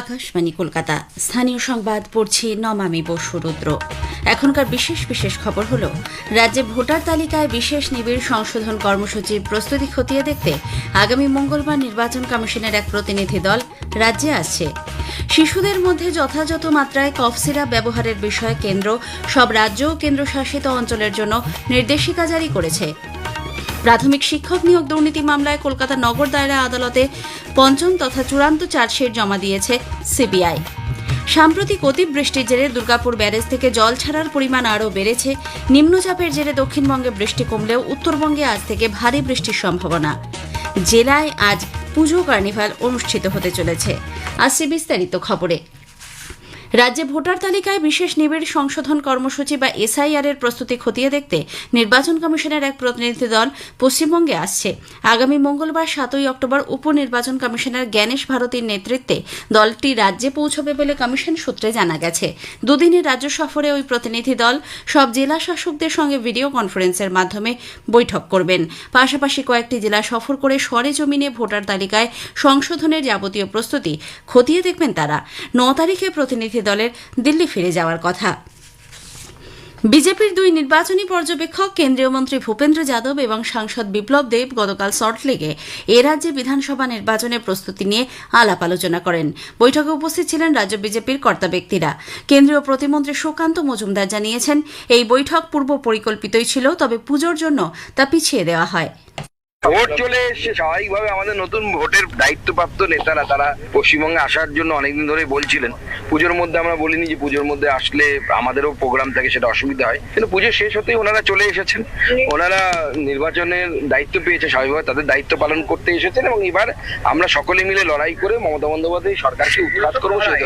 আকাশবাণী, কলকাতা। স্থানীয় সংবাদ পড়ছি নমামি বসু রুদ্র। এখনকার বিশেষ বিশেষ খবর হল, রাজ্যে ভোটার তালিকায় বিশেষ নিবিড় সংশোধন কর্মসূচির প্রস্তুতি খতিয়ে দেখতে আগামী মঙ্গলবার নির্বাচন কমিশনের এক প্রতিনিধি দল রাজ্যে আসছে। শিশুদের মধ্যে যথাযথ মাত্রায় কফ সিরাপ ব্যবহারের বিষয়ে কেন্দ্র, সব রাজ্য ও কেন্দ্রশাসিত অঞ্চলের জন্য নির্দেশিকা জারি করেছে। প্রাথমিক শিক্ষক নিয়োগ দুর্নীতি মামলায় কলকাতা নগর দায়রা আদালতে পঞ্চম তথা চূড়ান্ত চার্জশিট জমা দিয়েছে সিবিআই। সাম্প্রতিক অতিবৃষ্টির জেরে দুর্গাপুর ব্যারেজ থেকে জল ছাড়ার পরিমাণ আরও বেড়েছে। নিম্নচাপের জেরে দক্ষিণবঙ্গে বৃষ্টি কমলেও উত্তরবঙ্গে আজ থেকে ভারী বৃষ্টির সম্ভাবনা। জেলায় আজ পুজো কার্নিভাল অনুষ্ঠিত হতে চলেছে। আসছে বিস্তারিত খবরে। রাজ্যে ভোটার তালিকায় বিশেষ নিবিড় সংশোধন কর্মসূচি বা এসআইআর এর প্রস্তুতি খতিয়ে দেখতে নির্বাচন কমিশনের এক প্রতিনিধি দল পশ্চিমবঙ্গে আসছে। আগামী মঙ্গলবার সাতই অক্টোবর উপনির্বাচন কমিশনার জ্ঞানেশ ভারতীর নেতৃত্বে দলটি রাজ্যে পৌঁছবে বলে কমিশন সূত্রে জানা গেছে। দুদিনের রাজ্য সফরে ওই প্রতিনিধি দল সব জেলা শাসকদের সঙ্গে ভিডিও কনফারেন্সের মাধ্যমে বৈঠক করবেন। পাশাপাশি কয়েকটি জেলা সফর করে সরেজমিনে ভোটার তালিকায় সংশোধনের যাবতীয় প্রস্তুতি খতিয়ে দেখবেন তারা। ন তারিখে প্রতিনিধি দলের দিল্লি ফিরে যাওয়ার কথা। বিজেপির দুই নির্বাচনী পর্যবেক্ষক, কেন্দ্রীয় মন্ত্রী ভূপেন্দ্র যাদব এবং সাংসদ বিপ্লব দেব গতকাল সল্টলেকে এ রাজ্যে বিধানসভা নির্বাচনের প্রস্তুতি নিয়ে আলাপ আলোচনা করেন। বৈঠকে উপস্থিত ছিলেন রাজ্য বিজেপির কর্তা ব্যক্তিরা। কেন্দ্রীয় প্রতিমন্ত্রী সুকান্ত মজুমদার জানিয়েছেন, এই বৈঠক পূর্ব পরিকল্পিতই ছিল, তবে পুজোর জন্য তা পিছিয়ে দেওয়া হয়। ভোট চলে এসছে। স্বাভাবিকভাবে আমাদের নতুন ভোটের দায়িত্বপ্রাপ্ত নেতারা, তারা পশ্চিমবঙ্গে আসার জন্য অনেকদিন ধরে বলছিলেন। পুজোর মধ্যে আমরা বলিনি যে পুজোর মধ্যে আসলে আমাদেরও প্রোগ্রাম থাকে, সেটা অসুবিধা হয়। কিন্তু পুজো শেষ হতেই ওনারা চলে এসেছেন। ওনারা নির্বাচনের দায়িত্ব পেয়েছে, স্বাভাবিকভাবে তাদের দায়িত্ব পালন করতে এসেছেন এবং এবার আমরা সকলে মিলে লড়াই করে মমতা বন্দ্যোপাধ্যায় সরকারকে উৎখাত করব সেই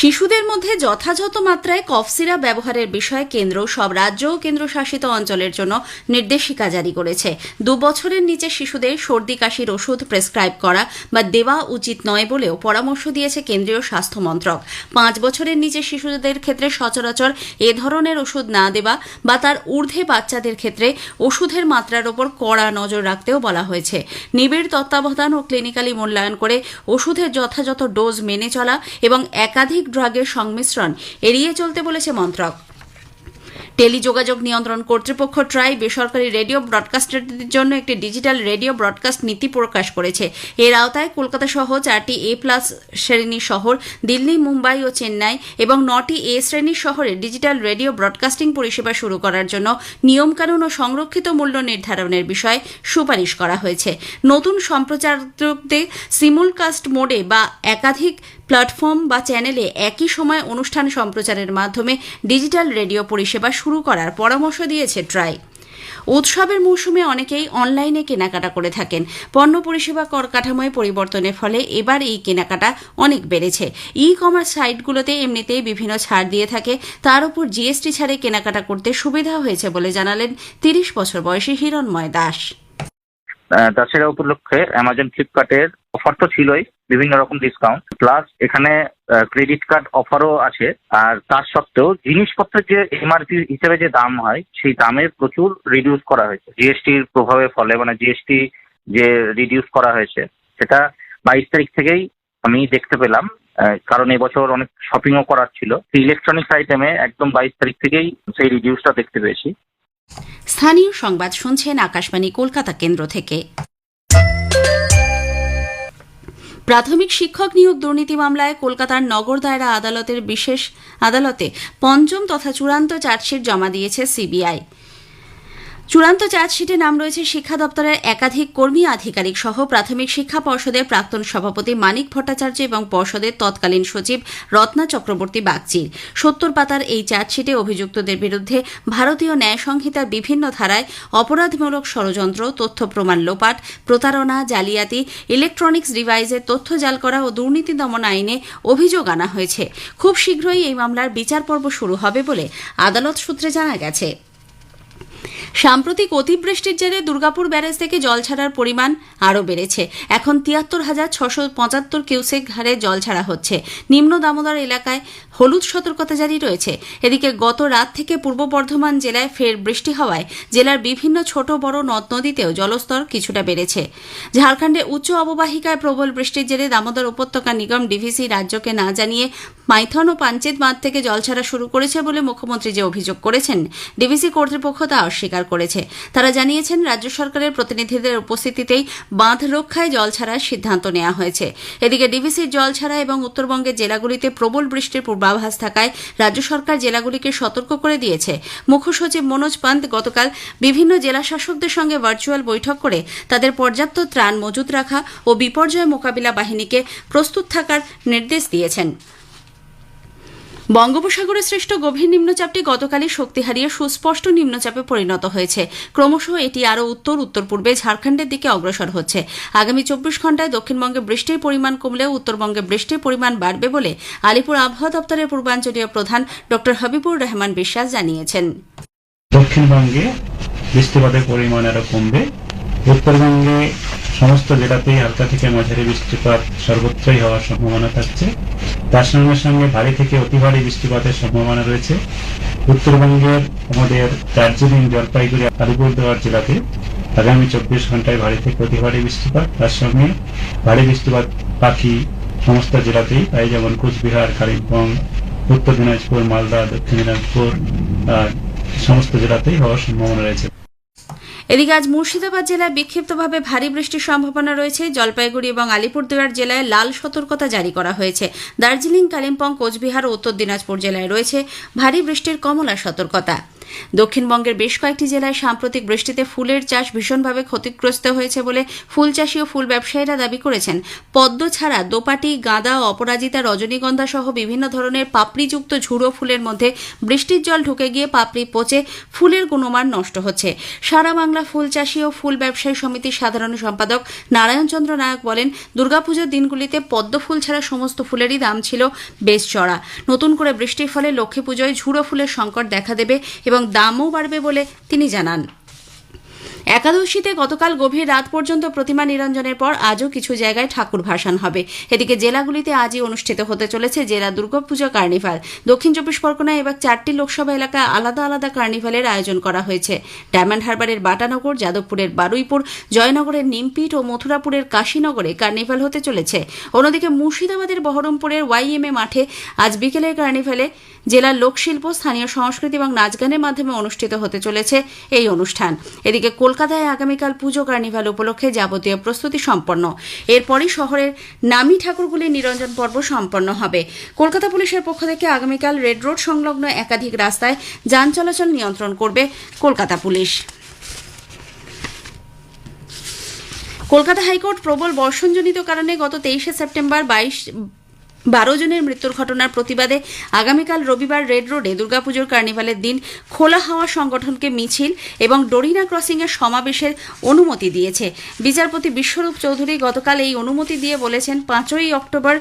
শিশুদের মধ্যে যথাযথ মাত্রায় কফ সিরাপ ব্যবহারের বিষয়ে কেন্দ্র সব রাজ্য ও কেন্দ্রশাসিত অঞ্চলের জন্য নির্দেশিকা জারি করেছে। দু বছরের নিচে শিশুদের সর্দি, কাশির ওষুধ প্রেসক্রাইব করা বা দেওয়া উচিত নয় বলেও পরামর্শ দিয়েছে কেন্দ্রীয় স্বাস্থ্য মন্ত্রক। পাঁচ বছরের নিচে শিশুদের ক্ষেত্রে সচরাচর এ ধরনের ওষুধ না দেওয়া বা তার ঊর্ধ্বে বাচ্চাদের ক্ষেত্রে ওষুধের মাত্রার ওপর কড়া নজর রাখতেও বলা হয়েছে। নিবিড় তত্ত্বাবধান ও ক্লিনিক্যালি মূল্যায়ন করে ওষুধের যথাযথ ডোজ মেনে চলা এবং একাধিক ড্রাগের সংমিশ্রণ এড়িয়ে চলতে বলেছে মন্ত্রক। টেলিযোগাযোগ নিয়ন্ত্রণ কর্তৃপক্ষ ট্রাই বেসরকারি রেডিও ব্রডকাস্টারদের জন্য একটি ডিজিটাল রেডিও ব্রডকাস্ট নীতি প্রকাশ করেছে। এর আওতায় কলকাতা সহ চারটি এ প্লাস শ্রেণির শহর, দিল্লি, মুম্বাই ও চেন্নাই এবং নটি এ শ্রেণির শহরে ডিজিটাল রেডিও ব্রডকাস্টিং পরিষেবা শুরু করার জন্য নিয়মকানুন ও সংরক্ষিত মূল্য নির্ধারণের বিষয়ে সুপারিশ করা হয়েছে। নতুন সম্প্রচারকদের সিমুলকাস্ট মোডে বা একাধিক প্ল্যাটফর্ম বা চ্যানেলে একই সময় অনুষ্ঠান সম্প্রচারের মাধ্যমে ডিজিটাল রেডিও পরিষেবা শুরু করার পরামর্শ দিয়েছে ট্রাই। উৎসবের মৌসুমে অনেকেই অনলাইনে কেনাকাটা করে থাকেন। পণ্য পরিষেবা কর কাঠামোয় পরিবর্তনের ফলে এবার এই কেনাকাটা অনেক বেড়েছে। ই কমার্স সাইটগুলোতে এমনিতেই বিভিন্ন ছাড় দিয়ে থাকে। তার উপর জিএসটি ছাড়ে কেনাকাটা করতে সুবিধা হয়েছে বলে জানালেন তিরিশ বছর বয়সী হিরণময় দাস। দশেরা উপলক্ষে অ্যামাজন ফ্লিপকার্টের অফার তো ছিলই। বিভিন্ন রকম ডিসকাউন্ট প্লাস এখানে ক্রেডিট কার্ড অফারও আছে, আর তার সত্ত্বেও জিনিসপত্রের যে এমআরপি হিসেবে যে দাম হয়, সেই দামের প্রচুর রিডিউস করা হয়েছে। জিএসটির প্রভাবের ফলে মানে জিএসটি যে রিডিউস করা হয়েছে, সেটা বাইশ তারিখ থেকেই আমি দেখতে পেলাম কারণ এবছর অনেক শপিংও করার ছিল। ইলেকট্রনিক্স আইটেমে একদম বাইশ তারিখ থেকেই সেই রিডিউসটা দেখতে পেয়েছি। স্থানীয় সংবাদ শুনছেন আকাশবাণী কলকাতা কেন্দ্র থেকে। প্রাথমিক শিক্ষক নিয়োগ দুর্নীতি মামলায় কলকাতার নগর দায়রা আদালতের বিশেষ আদালতে পঞ্চম তথা চূড়ান্ত চার্জশিট জমা দিয়েছে সিবিআই। চূড়ান্ত চার্জশিটে নাম রয়েছে শিক্ষা দপ্তরের একাধিক কর্মী আধিকারিক সহ প্রাথমিক শিক্ষা পর্ষদের প্রাক্তন সভাপতি মানিক ভট্টাচার্য এবং পর্ষদের তৎকালীন সচিব রত্না চক্রবর্তী বাগচির সত্তর পাতার এই চার্জশিটে অভিযুক্তদের বিরুদ্ধে ভারতীয় ন্যায় সংহিতার বিভিন্ন ধারায় অপরাধমূলক ষড়যন্ত্র, তথ্য প্রমাণ লোপাট, প্রতারণা, জালিয়াতি, ইলেকট্রনিক্স ডিভাইসের তথ্য জাল করা ও দুর্নীতি দমন আইনে অভিযোগ আনা হয়েছে। খুব শীঘ্রই এই মামলার বিচার পর্ব শুরু হবে বলে আদালত সূত্রে জানা গেছে। সাম্প্রতিক অতিবৃষ্টির জেরে দুর্গাপুর ব্যারেজ থেকে জল ছাড়ার পরিমাণ আরও বেড়েছে। এখন তিয়াত্তর হাজার ছশো পঁচাত্তর কিউসেক হারে জল ছাড়া হচ্ছে। নিম্ন দামোদর এলাকায় হলুদ সতর্কতা জারি রয়েছে। এদিকে গত রাত থেকে পূর্ব বর্ধমান জেলায় ফের বৃষ্টি হওয়ায় জেলার বিভিন্ন ছোট বড় নদ নদীতেও জলস্তর কিছুটা বেড়েছে। ঝাড়খণ্ডে উচ্চ অববাহিকায় প্রবল বৃষ্টির জেরে দামোদর উপত্যকা নিগম ডিভিসি রাজ্যকে না জানিয়ে মাইথন ও পাঞ্চেত বাঁধ থেকে জল ছাড়া শুরু করেছে বলে মুখ্যমন্ত্রী যে অভিযোগ করেছেন, ডিভিসি কর্তৃপক্ষ তা অস্বীকার করেছে। তারা জানিয়েছেন, রাজ্য সরকারের প্রতিনিধিদের উপস্থিতিতেই বাঁধ রক্ষায় জল ছাড়ার সিদ্ধান্ত নেওয়া হয়েছে। এদিকে ডিভিসির জল ছাড়া এবং উত্তরবঙ্গের জেলাগুলিতে প্রবল বৃষ্টির পূর্বাভাস থাকায় রাজ্য সরকার জেলাগুলিকে সতর্ক করে দিয়েছে। মুখ্য সচিব মনোজ পান্ত গতকাল বিভিন্ন জেলা শাসকদের সঙ্গে ভার্চুয়াল বৈঠক করে তাদের পর্যাপ্ত ত্রাণ মজুত রাখা ও বিপর্যয় মোকাবিলা বাহিনীকে প্রস্তুত থাকার নির্দেশ দিয়েছেন। বঙ্গোপসাগরে সৃষ্ট গভীর নিম্নচাপটি গতকালই শক্তি হারিয়ে সুস্পষ্ট নিম্নচাপে পরিণত হয়েছে। ক্রমশ এটি আরও উত্তর উত্তর পূর্বে ঝাড়খণ্ডের দিকে অগ্রসর হচ্ছে। আগামী চব্বিশ ঘন্টায় দক্ষিণবঙ্গে বৃষ্টির পরিমাণ কমলেও উত্তরবঙ্গে বৃষ্টির পরিমাণ বাড়বে বলে আলিপুর আবহাওয়া দপ্তরের পূর্বাঞ্চলীয় প্রধান ড হাবিবুর রহমান বিশ্বাস জানিয়েছেন। দক্ষিণবঙ্গে বৃষ্টিপাতের পরিমাণ আরও কমবে। উত্তরবঙ্গে সমস্ত জেলাতেই হালকা থেকে মাঝারি বৃষ্টিপাত সর্বত্রই হওয়ার সম্ভাবনা থাকছে। তার সঙ্গে সঙ্গে ভারী থেকে অতি ভারী বৃষ্টিপাতের সম্ভাবনা রয়েছে। উত্তরবঙ্গের আমাদের দার্জিলিং, জলপাইগুড়ি, আলিপুরদুয়ার জেলাতে আগামী চব্বিশ ঘন্টায় ভারী থেকে অতি ভারী বৃষ্টিপাত। তার সঙ্গে ভারী বৃষ্টিপাত পাখি সমস্ত জেলাতেই তাই যেমন কোচবিহার, কালিম্পং, উত্তর দিনাজপুর, মালদা, দক্ষিণ দিনাজপুর সমস্ত জেলাতেই হওয়ার সম্ভাবনা রয়েছে। এদিকে আজ মুর্শিদাবাদ জেলায় বিক্ষিপ্তভাবে ভারী বৃষ্টির সম্ভাবনা রয়েছে। জলপাইগুড়ি এবং আলিপুরদুয়ার জেলায় লাল সতর্কতা জারি করা হয়েছে। দার্জিলিং, কালিম্পং, কোচবিহার ও উত্তর দিনাজপুর জেলায় রয়েছে ভারী বৃষ্টির কমলা সতর্কতা। দক্ষিণবঙ্গের বেশ কয়েকটি জেলায় সাম্প্রতিক বৃষ্টিতে ফুলের চাষ ভীষণভাবে ক্ষতিগ্রস্ত হয়েছে বলে ফুল চাষী ও ফুল ব্যবসায়ীরা দাবি করেছেন। পদ্ম ছাড়া দোপাটি, গাঁদা, অপরাজিতা, রজনীগন্ধা সহ বিভিন্ন ধরনের পাপড়িযুক্ত ঝুড়ো ফুলের মধ্যে বৃষ্টির জল ঢুকে গিয়ে পাপড়ি পচে ফুলের গুণমান নষ্ট হচ্ছে। সারা বাংলা ফুল চাষী ও ফুল ব্যবসায়ী সমিতির সাধারণ সম্পাদক নারায়ণচন্দ্র নায়ক বলেন, দুর্গাপুজোর দিনগুলিতে পদ্ম ফুল ছাড়া সমস্ত ফুলেরই দাম ছিল বেশ চড়া। নতুন করে বৃষ্টির ফলে লক্ষ্মী পুজোয় ঝুড়ো ফুলের সংকট দেখা দেবে এবং দামও বাড়বে বলে তিনি জানান। একাদশীতে গতকাল গভীর রাত পর্যন্ত প্রতিমা নিরঞ্জনের পর আজও কিছু জায়গায় ঠাকুর ভাসান হবে। এদিকে জেলাগুলিতে আজই অনুষ্ঠিত হতে চলেছে জেলা দুর্গাপুজো কার্নিভাল। দক্ষিণ চব্বিশ পরগনায় এবার চারটি লোকসভা এলাকায় আলাদা আলাদা কার্নিভালের আয়োজন করা হয়েছে। ডায়মন্ড হারবারের বাটানগর, যাদবপুরের বারুইপুর, জয়নগরের নিমপিট ও মথুরাপুরের কাশীনগরে কার্নিভাল হতে চলেছে। অন্যদিকে মুর্শিদাবাদের বহরমপুরের ওয়াইএমএ মাঠে আজ বিকেলের কার্নিভালে জেলার লোকশিল্প, স্থানীয় সংস্কৃতি এবং নাচ গানের মাধ্যমে অনুষ্ঠিত হতে চলেছে এই অনুষ্ঠান। এদিকে কলকাতায় আগামীকাল পুজো কার্নিভাল উপলক্ষে যাবতীয় প্রস্তুতি সম্পন্ন। এরপরই শহরের নামী ঠাকুরগুলির নিরঞ্জন পর্ব সম্পন্ন হবে। কলকাতা পুলিশের পক্ষ থেকে আগামীকাল রেড রোড সংলগ্ন একাধিক রাস্তায় যান চলাচল নিয়ন্ত্রণ করবে কলকাতা পুলিশ। কলকাতা হাইকোর্ট প্রবল বর্ষণজনিত কারণে গত তেইশে সেপ্টেম্বর বাইশ বারো জনের মৃত্যুর ঘটনার প্রতিবাদে আগামীকাল রবিবার রেড রোডে দুর্গাপুজোর কার্নিভালের দিন খোলা হাওয়া সংগঠনকে মিছিল এবং ডোরিনা ক্রসিংয়ের সমাবেশের অনুমতি দিয়েছে। বিচারপতি বিশ্বরূপ চৌধুরী গতকাল এই অনুমতি দিয়ে বলেছেন, পাঁচই অক্টোবর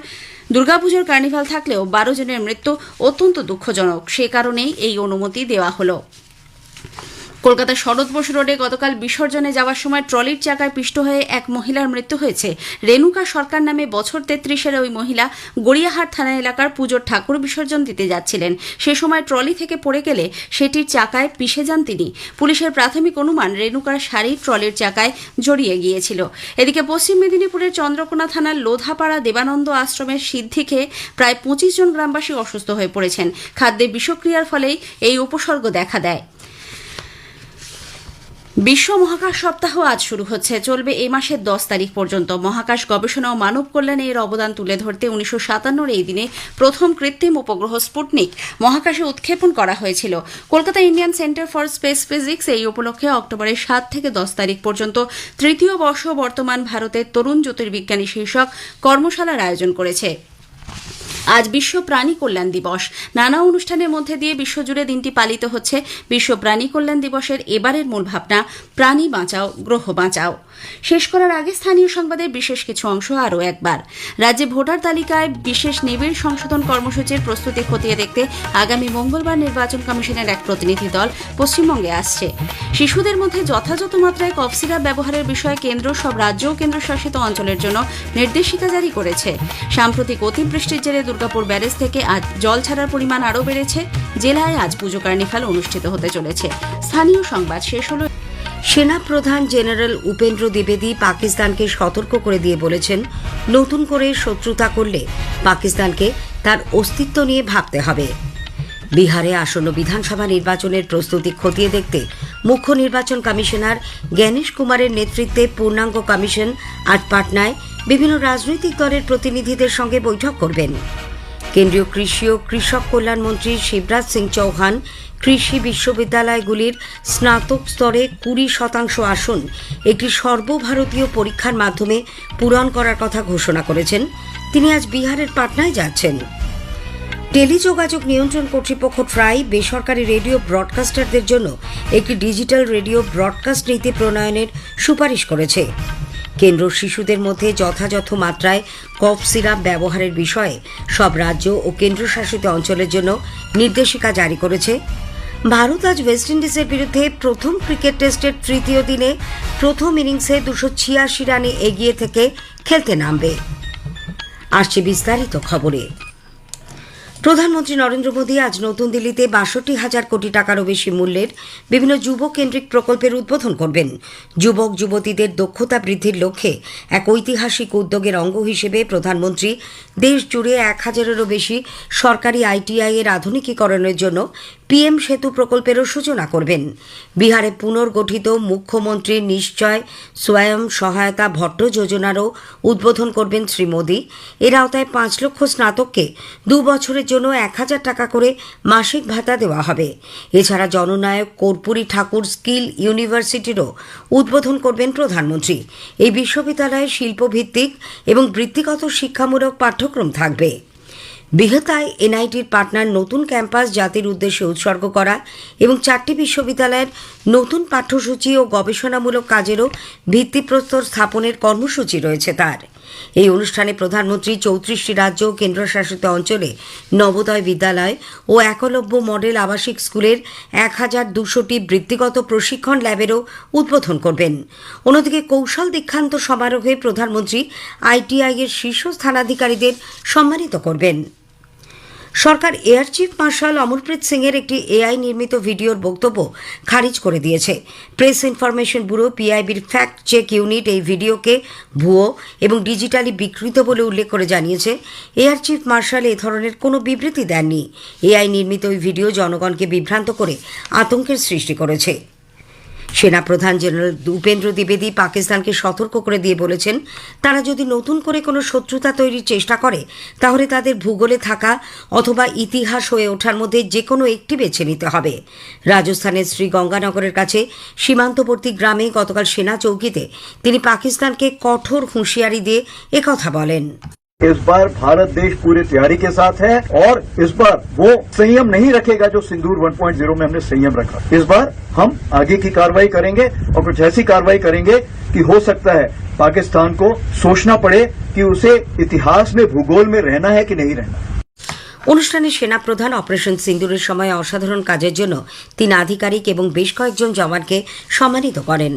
দুর্গাপুজোর কার্নিভাল থাকলেও বারো জনের মৃত্যু অত্যন্ত দুঃখজনক। সে কারণেই এই অনুমতি দেওয়া হলো। কলকাতার শরৎ বসু রোডে গতকাল বিসর্জনে যাওয়ার সময় ট্রলির চাকায় পিষ্ট হয়ে এক মহিলার মৃত্যু হয়েছে। রেণুকা সরকার নামে বছর তেত্রিশের ওই মহিলা গড়িয়াহাট থানা এলাকার পুজোর ঠাকুর বিসর্জন দিতে যাচ্ছিলেন। সে সময় ট্রলি থেকে পড়ে গেলে সেটির চাকায় পিষে যান তিনি। পুলিশের প্রাথমিক অনুমান রেণুকার শাড়ি ট্রলির চাকায় জড়িয়ে গিয়েছিল। এদিকে পশ্চিম মেদিনীপুরের চন্দ্রকোনা থানার লোধাপাড়া দেবানন্দ আশ্রমের সিদ্ধি খেয়ে প্রায় পঁচিশ জন গ্রামবাসী অসুস্থ হয়ে পড়েছেন। খাদ্যে বিষক্রিয়ার ফলেই এই উপসর্গ দেখা দেয়। বিশ্ব মহাকাশ সপ্তাহ আজ শুরু হচ্ছে। চলবে এই মাসের দশ তারিখ পর্যন্ত। মহাকাশ গবেষণা ও মানব কল্যাণে এর অবদান তুলে ধরতে উনিশশো সাতান্নর এই দিনে প্রথম কৃত্রিম উপগ্রহ স্পুটনিক মহাকাশে উৎক্ষেপণ করা হয়েছিল। Kolkata Indian centre for space physics এই উপলক্ষে অক্টোবরের সাত থেকে দশ তারিখ পর্যন্ত তৃতীয় বর্ষ বর্তমান ভারতের তরুণ জ্যোতির্বিজ্ঞানী শীর্ষক কর্মশালার আয়োজন করেছে। আজ বিশ্ব প্রাণী কল্যাণ দিবস। নানা অনুষ্ঠানের মধ্যে দিয়ে বিশ্বজুড়ে দিনটি পালিত হচ্ছে। বিশ্ব প্রাণী কল্যাণ দিবসের এবারের মূল ভাবনা, প্রাণী বাঁচাও, গ্রহ বাঁচাও। শেষ করার আগে স্থানীয় সংবাদের বিশেষ কিছু অংশ আরও একবার। রাজ্যে ভোটার তালিকায় বিশেষ নিবিড় সংশোধন কর্মসূচির প্রস্তুতি খতিয়ে দেখতে আগামী মঙ্গলবার নির্বাচন কমিশনের এক প্রতিনিধি দল পশ্চিমবঙ্গে আসছে। শিশুদের মধ্যে যথাযথ মাত্রায় কফ সিরাপ ব্যবহারের বিষয়ে কেন্দ্র, সব রাজ্য ও কেন্দ্রশাসিত অঞ্চলের জন্য নির্দেশিকা জারি করেছে। সাম্প্রতিক অতিবৃষ্টির জেরে দুর্গাপুর ব্যারেজ থেকে আজ জল ছাড়ার পরিমাণ আরও বেড়েছে। জেলায় আজ পুজো কার্নিভাল অনুষ্ঠিত হতে চলেছে। স্থানীয় সংবাদ শেষ হল। সেনা প্রধান জেনারেল উপেন্দ্র দ্বিবেদী পাকিস্তানকে সতর্ক করে দিয়ে বলেছেন, নতুন করে শত্রুতা করলে পাকিস্তানকে তার অস্তিত্ব নিয়ে ভাবতে হবে। বিহারে আসন্ন বিধানসভা নির্বাচনের প্রস্তুতি খতিয়ে দেখতে মুখ্য নির্বাচন কমিশনার জ্ঞানেশ কুমারের নেতৃত্বে পূর্ণাঙ্গ কমিশন আজ পাটনায় বিভিন্ন রাজনৈতিক দলের প্রতিনিধিদের সঙ্গে বৈঠক করবেন। কেন্দ্রীয় কৃষি ও কৃষক কল্যাণ মন্ত্রী শিবরাজ সিং চৌহান কৃষি বিশ্ববিদ্যালয়গুলির স্নাতক স্তরে কুড়ি শতাংশ আসন একটি সর্বভারতীয় পরীক্ষার মাধ্যমে পূরণ করার কথা ঘোষণা করেছেন। তিনি আজ বিহারের পাটনায় যাচ্ছেন। টেলিযোগাযোগ নিয়ন্ত্রণ কর্তৃপক্ষ ট্রাই বেসরকারি রেডিও ব্রডকাস্টারদের জন্য একটি ডিজিটাল রেডিও ব্রডকাস্ট নীতি প্রণয়নের সুপারিশ করেছে। কেন্দ্র শিশুদের মধ্যে যথাযথ মাত্রায় কফ সিরাপ ব্যবহারের বিষয়ে সব রাজ্য ও কেন্দ্রশাসিত অঞ্চলের জন্য নির্দেশিকা জারি করেছে। ভারত আজ ওয়েস্ট ইন্ডিজের বিরুদ্ধে প্রথম ক্রিকেট টেস্টের তৃতীয় দিনে প্রথম ইনিংসে দুশো ছিয়াশি রানে এগিয়ে থেকে খেলতে নামবে। আসছে বিস্তারিত খবরে। প্রধানমন্ত্রী নরেন্দ্র মোদী আজ নতুন দিল্লিতে বাষট্টি হাজার কোটি টাকারও বেশি মূল্যের বিভিন্ন যুব কেন্দ্রিক প্রকল্পের উদ্বোধন করবেন। যুবক, যুবতীদের দক্ষতা বৃদ্ধির লক্ষ্যে এক ঐতিহাসিক উদ্যোগের অঙ্গ হিসেবে প্রধানমন্ত্রী দেশ জুড়ে এক হাজারেরও বেশি সরকারি আইটিআই এর আধুনিকীকরণের জন্য পিএম সেতু প্রকল্পেরও সূচনা করবেন। বিহারে পুনর্গঠিত মুখ্যমন্ত্রী নিশ্চয় স্বয়ং সহায়তা ভট্ট যোজনারও উদ্বোধন করবেন শ্রী মোদী। এর আওতায় পাঁচ লক্ষ স্নাতককে দু বছরের জন্য এক হাজার টাকা করে মাসিক ভাতা দেওয়া হবে। এছাড়া জননায়ক কর্পূরী ঠাকুর স্কিল ইউনিভার্সিটিরও উদ্বোধন করবেন প্রধানমন্ত্রী। এই বিশ্ববিদ্যালয়ে শিল্পভিত্তিক এবং বৃত্তিগত শিক্ষামূলক পাঠ্যক্রম থাকবে। বৃহতায় এনআইটির পাটনার নতুন ক্যাম্পাস জাতির উদ্দেশ্যে উৎসর্গ করা এবং চারটি বিশ্ববিদ্যালয়ের নতুন পাঠ্যসূচি ও গবেষণামূলক কাজেরও ভিত্তিপ্রস্তর স্থাপনের কর্মসূচি রয়েছে তার। এই অনুষ্ঠানে প্রধানমন্ত্রী চৌত্রিশটি রাজ্য ও কেন্দ্রশাসিত অঞ্চলে নবোদয় বিদ্যালয় ও একলব্য মডেল আবাসিক স্কুলের এক হাজার দুশোটি বৃত্তিগত প্রশিক্ষণ ল্যাবেরও উদ্বোধন করবেন। অন্যদিকে কৌশল দীক্ষান্ত সমারোহে প্রধানমন্ত্রী আইটিআই এর শীর্ষ স্থানাধিকারীদের সম্মানিত করবেন। সরকার air chief marshal Amarpreet Singh এর একটি এআই নির্মিত ভিডিওর বক্তব্য খারিজ করে দিয়েছে। প্রেস ইনফরমেশন ব্যুরো পিআইবির ফ্যাক্ট চেক ইউনিট এই ভিডিওকে ভুয়ো এবং ডিজিটালি বিকৃত বলে উল্লেখ করে জানিয়েছে। এয়ার চিফ মার্শাল এ ধরনের কোনো বিবৃতি দেননি। এআই নির্মিত ওই ভিডিও জনগণকে বিভ্রান্ত করে আতঙ্কের সৃষ্টি করেছে। সেনাপ্রধান জেনারেল উপেন্দ্র দ্বিবেদী পাকিস্তানকে সতর্ক করে দিয়ে বলেছেন, তারা যদি নতুন করে কোনো শত্রুতা তৈরির চেষ্টা করে, তাহলে তাদের ভূগোলে থাকা অথবা ইতিহাস হয়ে ওঠার মধ্যে যে কোনো একটি বেছে নিতে হবে। রাজস্থানের শ্রীগঙ্গানগরের কাছে সীমান্তবর্তী গ্রামে গতকাল সেনা চৌকিতে তিনি পাকিস্তানকে কঠোর হুঁশিয়ারি দিয়ে একথা বলেন। इस बार भारत देश पूरी तैयारी के साथ है और इस बार वो संयम नहीं रखेगा जो सिंदूर 1.0 में हमने संयम रखा इस बार हम आगे की कार्रवाई करेंगे और कुछ ऐसी कार्रवाई करेंगे कि हो सकता है पाकिस्तान को सोचना पड़े कि उसे इतिहास में भूगोल में रहना है कि नहीं रहना অনুষ্ঠানে সেনাপ্রধান অপারেশন সিন্দুরের সময় অসাধারণ কাজের জন্য তিন আধিকারিক এবং বেশ কয়েকজন জওয়ানকে সম্মানিত করেন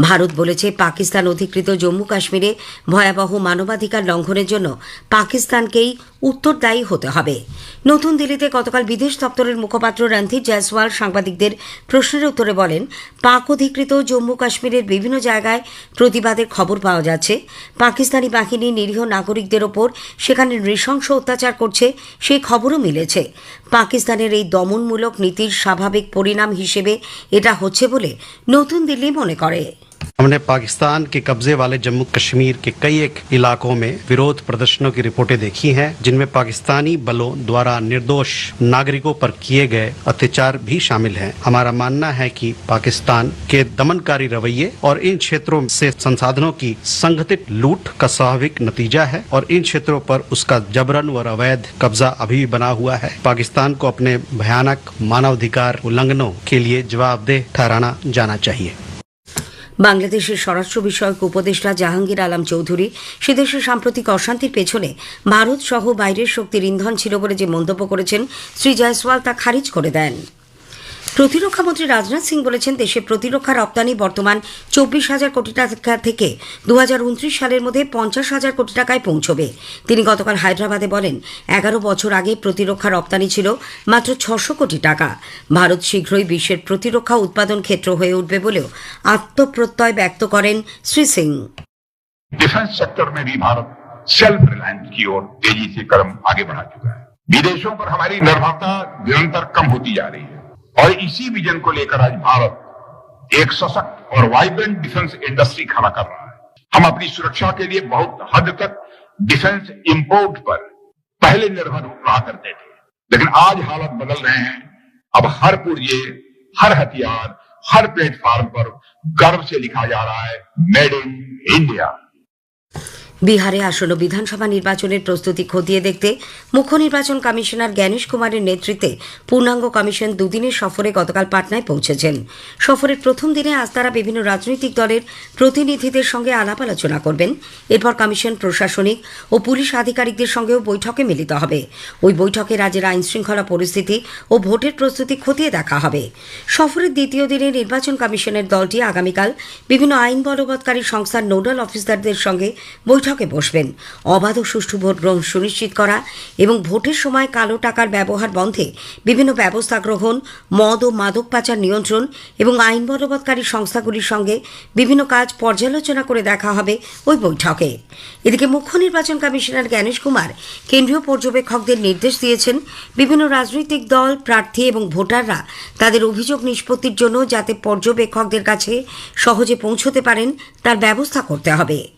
ভারত বলেছে পাকিস্তান অধিকৃত জম্মু কাশ্মীরে ভয়াবহ মানবাধিকার লঙ্ঘনের জন্য পাকিস্তানকেই উত্তরদায়ী হতে হবে। নতুন দিল্লিতে গতকাল বিদেশ দপ্তরের মুখপাত্র রণধীর জয়সওয়াল সাংবাদিকদের প্রশ্নের উত্তরে বলেন, পাক অধিকৃত জম্মু কাশ্মীরের বিভিন্ন জায়গায় প্রতিবাদের খবর পাওয়া যাচ্ছে। পাকিস্তানি বাহিনী নিরীহ নাগরিকদের ওপর সেখানে নৃশংস অত্যাচার করছে সেই খবরও মিলেছে। পাকিস্তানের এই দমনমূলক নীতির স্বাভাবিক পরিণাম হিসেবে এটা হচ্ছে বলে নতুন দিল্লি মনে করে। हमने पाकिस्तान के कब्जे वाले जम्मू कश्मीर के कई एक इलाकों में विरोध प्रदर्शनों की रिपोर्टें देखी हैं, जिनमें पाकिस्तानी बलों द्वारा निर्दोष नागरिकों पर किए गए अत्याचार भी शामिल हैं। हमारा मानना है कि पाकिस्तान के दमनकारी रवैये और इन क्षेत्रों से संसाधनों की संगठित लूट का स्वाभाविक नतीजा है और इन क्षेत्रों पर उसका जबरन व अवैध कब्जा अभी भी बना हुआ है। पाकिस्तान को अपने भयानक मानवाधिकार उल्लंघनों के लिए जवाबदेह ठहराना जाना चाहिए। বাংলাদেশের স্বরাষ্ট্র বিষয়ক উপদেষ্টা জাহাঙ্গীর আলম চৌধুরী সে দেশের সাম্প্রতিক অশান্তির পেছনে ভারত সহ বাইরের শক্তির ইন্ধন ছিল বলে যে মন্তব্য করেছেন, শ্রী জয়সওয়াল তা খারিজ করে দেন। প্রতিরক্ষামন্ত্রী রাজনাথ সিং বলেছেন দেশে প্রতিরক্ষা রপ্তানি বর্তমান চব্বিশ হাজার কোটি টাকা থেকে দু সালের মধ্যে পঞ্চাশ হাজার কোটি টাকায় পৌঁছবে তিনি গতকাল হায়দ্রাবাদে বলেন এগারো বছর আগে প্রতিরক্ষা রপ্তানি ছিল মাত্র ছশো কোটি টাকা ভারত শীঘ্রই বিশ্বের প্রতিরক্ষা উৎপাদন ক্ষেত্র হয়ে উঠবে বলেও আত্মপ্রত্যয় ব্যক্ত করেন শ্রী সিং डिफेंस सेक्टर में भी भारत सेल्फ रिलायंस की ओर तेजी से कदम आगे बढ़ा चुका है विदेशों पर हमारी निर्भरता निरंतर कम होती जा रही है और इसी विजन को लेकर आज भारत एक सशक्त और वाइब्रेंट डिफेंस इंडस्ट्री खड़ा कर रहा है। हम अपनी सुरक्षा के लिए बहुत हद तक डिफेंस इंपोर्ट पर पहले निर्भर रहा करते थे। लेकिन आज हालत बदल रहे हैं। अब हर पुर्जे हर हथियार, हर प्लेटफॉर्म पर गर्व से लिखा जा रहा है मेड इन इंडिया বিহারে আসন্ন বিধানসভা নির্বাচনের প্রস্তুতি খতিয়ে দেখতে মুখ্য নির্বাচন কমিশনার জ্ঞানেশ কুমারের নেতৃত্বে পূর্ণাঙ্গ কমিশন দুদিনের সফরে গতকাল পাটনায় পৌঁছেছেন। সফরের প্রথম দিনে আজ তারা বিভিন্ন রাজনৈতিক দলের প্রতিনিধিদের সঙ্গে আলাপ আলোচনা করবেন। এরপর কমিশন প্রশাসনিক ও পুলিশ আধিকারিকদের সঙ্গেও বৈঠকে মিলিত হবে। ওই বৈঠকে রাজ্যের আইন শৃঙ্খলা পরিস্থিতি ও ভোটের প্রস্তুতি খতিয়ে দেখা হবে। সফরের দ্বিতীয় দিনে নির্বাচন কমিশনের দলটি আগামীকাল বিভিন্ন আইন বলবৎকারী সংস্থার নোডাল অফিসারদের সঙ্গে বৈঠকে বসবেন। অবাধ ও সুষ্ঠু ভোট গ্রহণ সুনিশ্চিত করা এবং ভোটের সময় কালো টাকার ব্যবহার বন্ধে বিভিন্ন ব্যবস্থা গ্রহণ, মদ ও মাদক পাচার নিয়ন্ত্রণ এবং আইন বলবৎকারী সংস্থাগুলির সঙ্গে বিভিন্ন কাজ পর্যালোচনা করে দেখা হবে ওই বৈঠকে। এদিকে মুখ্য নির্বাচন কমিশনার জ্ঞানেশ কুমার কেন্দ্রীয় পর্যবেক্ষকদের নির্দেশ দিয়েছেন, বিভিন্ন রাজনৈতিক দল, প্রার্থী এবং ভোটাররা তাদের অভিযোগ নিষ্পত্তির জন্য যাতে পর্যবেক্ষকদের কাছে সহজে পৌঁছতে পারেন, তার ব্যবস্থা করতে হবে।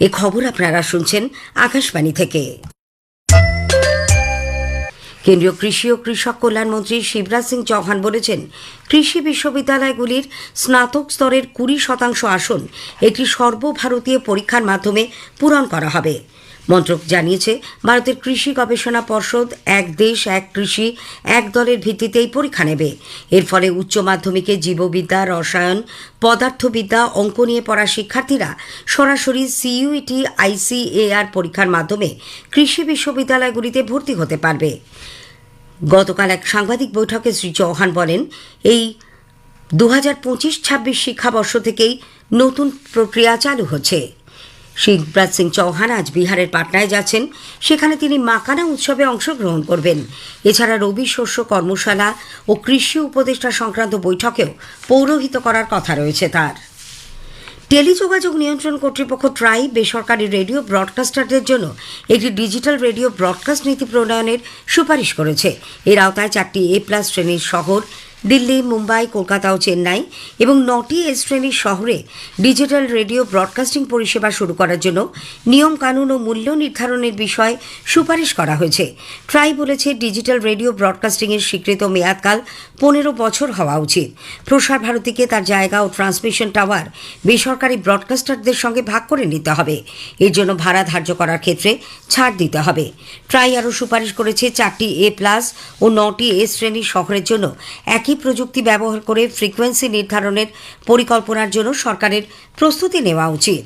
এ খবর আপনারা শুনছেন আকাশবাণী থেকে। কেন্দ্রীয় কৃষি ও কৃষক কল্যাণমন্ত্রী শিবরাজ সিং চৌহান বলেছেন, কৃষি বিশ্ববিদ্যালয়গুলির স্নাতক স্তরের কুড়ি শতাংশ আসন একটি সর্বভারতীয় পরীক্ষার মাধ্যমে পূরণ করা হবে। মন্ত্রক জানিয়েছে, ভারতের কৃষি গবেষণা পর্ষদ এক দেশ, এক কৃষি, এক দলের ভিত্তিতে এই পরীক্ষা নেবে। এর ফলে উচ্চ মাধ্যমিকে জীববিদ্যা, রসায়ন, পদার্থবিদ্যা, অঙ্ক নিয়ে পড়া শিক্ষার্থীরা সরাসরি সিইউইটি, আইসিএআর পরীক্ষার মাধ্যমে কৃষি বিশ্ববিদ্যালয়গুলিতে ভর্তি হতে পারবে। গতকাল এক সাংবাদিক বৈঠকে শ্রী চৌহান বলেন, এই দু হাজার পঁচিশ ছাব্বিশ শিক্ষাবর্ষ থেকেই নতুন প্রক্রিয়া চালু হচ্ছে। শিবরাজ সিং চৌহান আজ বিহারের পাটনায় যাচ্ছেন। সেখানে তিনি মাকানা উৎসবে অংশগ্রহণ করবেন। এছাড়া রবি শস্য কর্মশালা ও কৃষি উপদেষ্টা সংক্রান্ত বৈঠকেও পৌরোহিত করার কথা রয়েছে তার। টেলিযোগাযোগ নিয়ন্ত্রণ কর্তৃপক্ষ ট্রাই বেসরকারি রেডিও ব্রডকাস্টারদের জন্য একটি ডিজিটাল রেডিও ব্রডকাস্ট নীতি প্রণয়নের সুপারিশ করেছে। এর আওতায় চারটি এ প্লাস শ্রেণির শহর দিল্লি, মুম্বাই, কলকাতা ও চেন্নাই এবং নটি এ শ্রেণির শহরে ডিজিটাল রেডিও ব্রডকাস্টিং পরিষেবা শুরু করার জন্য নিয়ম, কানুন ও মূল্য নির্ধারণের বিষয়ে সুপারিশ করা হয়েছে। ট্রাই বলেছে, ডিজিটাল রেডিও ব্রডকাস্টিংয়ের স্বীকৃত মেয়াদকাল পনেরো বছর হওয়া উচিত। প্রসার ভারতীকে তার জায়গা ও ট্রান্সমিশন টাওয়ার বেসরকারি ব্রডকাস্টারদের সঙ্গে ভাগ করে নিতে হবে। এর জন্য ভাড়া ধার্য করার ক্ষেত্রে ছাড় দিতে হবে। ট্রাই আরও সুপারিশ করেছে, চারটি এ প্লাস ও নটি এ শ্রেণির শহরের জন্য একই প্রযুক্তি ব্যবহার করে ফ্রিকোয়েন্সি নির্ধারণের পরিকল্পনার জন্য সরকারের প্রস্তুতি নেওয়া উচিত।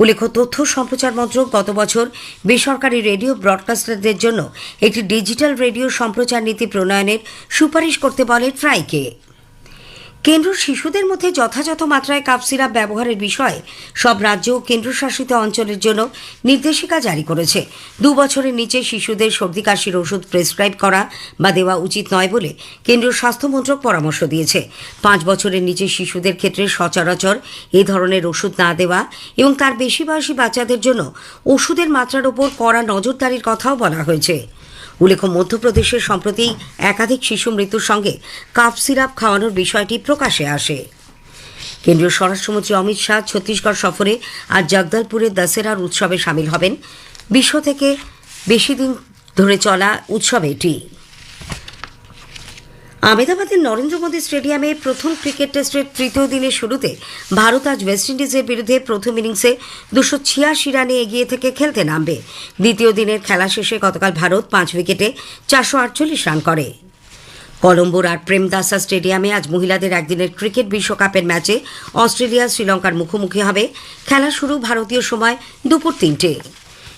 উল্লেখ্য, তথ্য সম্প্রচার মন্ত্রক গত বছর বেসরকারি রেডিও ব্রডকাস্টারদের জন্য একটি ডিজিটাল রেডিও সম্প্রচার নীতি প্রণয়নের সুপারিশ করতে বলে ট্রাইকে কেন্দ্র শিশুদের মধ্যে যথাযথ মাত্রায় কাপ সিরাপ ব্যবহারের বিষয়ে সব রাজ্য ও কেন্দ্রশাসিত অঞ্চলের জন্য নির্দেশিকা জারি করেছে। দু বছরের নিচে শিশুদের সর্দি কাশির ওষুধ প্রেসক্রাইব করা বা দেওয়া উচিত নয় বলে কেন্দ্রীয় স্বাস্থ্যমন্ত্রক পরামর্শ দিয়েছে। পাঁচ বছরের নিচে শিশুদের ক্ষেত্রে সচরাচর এ ধরনের ওষুধ না দেওয়া এবং তার বেশি বয়সী বাচ্চাদের জন্য ওষুধের মাত্রার ওপর কড়া নজরদারির কথাও বলা হয়েছে। উল্লেখ্য মধ্যপ্রদেশে সম্প্রতি একাধিক শিশু মৃত্যুর সঙ্গে কাপ সিরাপ খাওয়ানোর বিষয়টি প্রকাশে আসে। কেন্দ্রীয় স্বরাষ্ট্রমন্ত্রী অমিত শাহ ছত্তিশগড় সফরে আজ জগদলপুরে দশেরার উৎসবে সামিল হবেন। বিশ্ব থেকে বেশি দিন ধরে চলা উৎসব এটি আমেদাবাদের নরেন্দ্র মোদী স্টেডিয়ামে প্রথম ক্রিকেট টেস্টের তৃতীয় দিনের শুরুতে ভারত আজ ওয়েস্ট ইন্ডিজের বিরুদ্ধে প্রথম ইনিংসে দুশো ছিয়াশি রানে এগিয়ে থেকে খেলতে নামবে। দ্বিতীয় দিনের খেলা শেষে গতকাল ভারত পাঁচ উইকেটে চারশো আটচল্লিশ রান করে। কলম্বোর আর প্রেমদাসা স্টেডিয়ামে আজ মহিলাদের একদিনের ক্রিকেট বিশ্বকাপের ম্যাচে অস্ট্রেলিয়া, শ্রীলঙ্কার মুখোমুখি হবে। খেলা শুরু ভারতীয় সময় দুপুর তিনটে।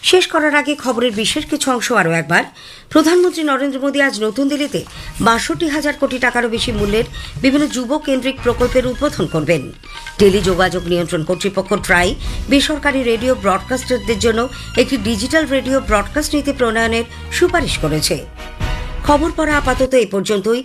শেষ করার আগে খবরের বিশেষ কিছু অংশ আরও একবার। প্রধানমন্ত্রী নরেন্দ্র মোদী আজ নতুন দিল্লিতে বাষট্টি হাজার কোটি টাকারও বেশি মূল্যের বিভিন্ন যুব কেন্দ্রিক প্রকল্পের উদ্বোধন করবেন। টেলি যোগাযোগ নিয়ন্ত্রণ কর্তৃপক্ষ ট্রাই বেসরকারি রেডিও ব্রডকাস্টারদের জন্য একটি ডিজিটাল রেডিও ব্রডকাস্ট নীতি প্রণয়নের সুপারিশ করেছে। খবর পড়া আপাতত এ পর্যন্তই।